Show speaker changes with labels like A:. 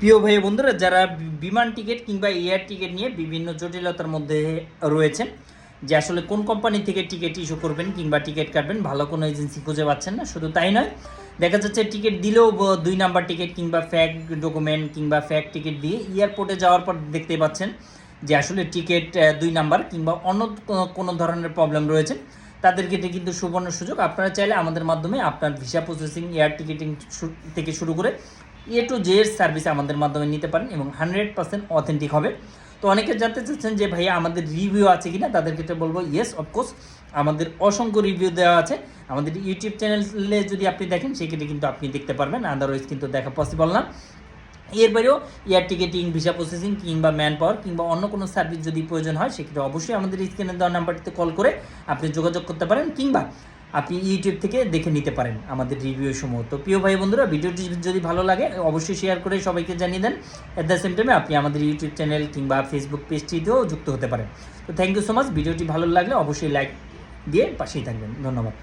A: প্রিয় ভাই বন্ধুরা, যারা বিমান টিকিট কিংবা এয়ার টিকিট নিয়ে বিভিন্ন জটিলতার মধ্যে রয়েছেন, যে আসলে কোন কোম্পানি থেকে টিকিট ইস্যু করবেন কিংবা টিকিট কাটবেন, ভালো কোনো এজেন্সি খুঁজে পাচ্ছেন না, শুধু তাই নয়, দেখা যাচ্ছে টিকিট দিলেও দুই নাম্বার টিকিট কিংবা ফ্যাক ডকুমেন্ট কিংবা ফ্যাক টিকিট দিয়ে এয়ারপোর্টে যাওয়ার পর দেখতে পাচ্ছেন যে আসলে টিকিট দুই নাম্বার কিংবা অন্য কোনো- ধরনের প্রবলেম রয়েছে। তাদের ক্ষেত্রে কিন্তু সুবর্ণ সুযোগ। আপনারা চাইলে আমাদের মাধ্যমে আপনার ভিসা প্রসেসিং, এয়ার টিকিটিং থেকে শুরু করে এ টু জেড সার্ভিস আমাদের মাধ্যমে নিতে পারেন এবং হান্ড্রেড পার্সেন্ট অথেন্টিক হবে। তো অনেকে জানতে চাচ্ছেন যে ভাইয়া আমাদের রিভিউ আছে কিনা, তাদের ক্ষেত্রে বলব ইয়েস অফকোর্স আমাদের অসংখ্য রিভিউ দেওয়া আছে। আমাদের ইউটিউব চ্যানেলে যদি আপনি দেখেন, সেক্ষেত্রে কিন্তু আপনি দেখতে পারবেন আদারওয়াইজ কিন্তু দেখা পসিবল না। এর বাইরেও এয়ার টিকেটিং ভিসা প্রসেসিং কিংবা ম্যান পাওয়ার কিংবা অন্য কোনো সার্ভিস যদি প্রয়োজন হয়, সেক্ষেত্রে অবশ্যই আমাদের স্ক্রিনে দেওয়া নাম্বারটিতে কল করে আপনি যোগাযোগ করতে পারেন কিংবা আপনি ইউটিউব থেকে দেখে নিতে পারেন আমাদের রিভিউ সমূহ। তো প্রিয় ভাই বন্ধুরা, ভিডিওটি যদি ভালো লাগে, অবশ্যই শেয়ার করে সবাইকে জানিয়ে দেন। অ্যাট দ্য সেম টাইমে আপনি আমাদের ইউটিউব চ্যানেল কিংবা ফেসবুক পেজটিতেও যুক্ত হতে পারেন। তো থ্যাংক ইউ সো মাচ ভিডিওটি ভালো লাগলে অবশ্যই লাইক দিয়ে পাশেই থাকবেন। ধন্যবাদ।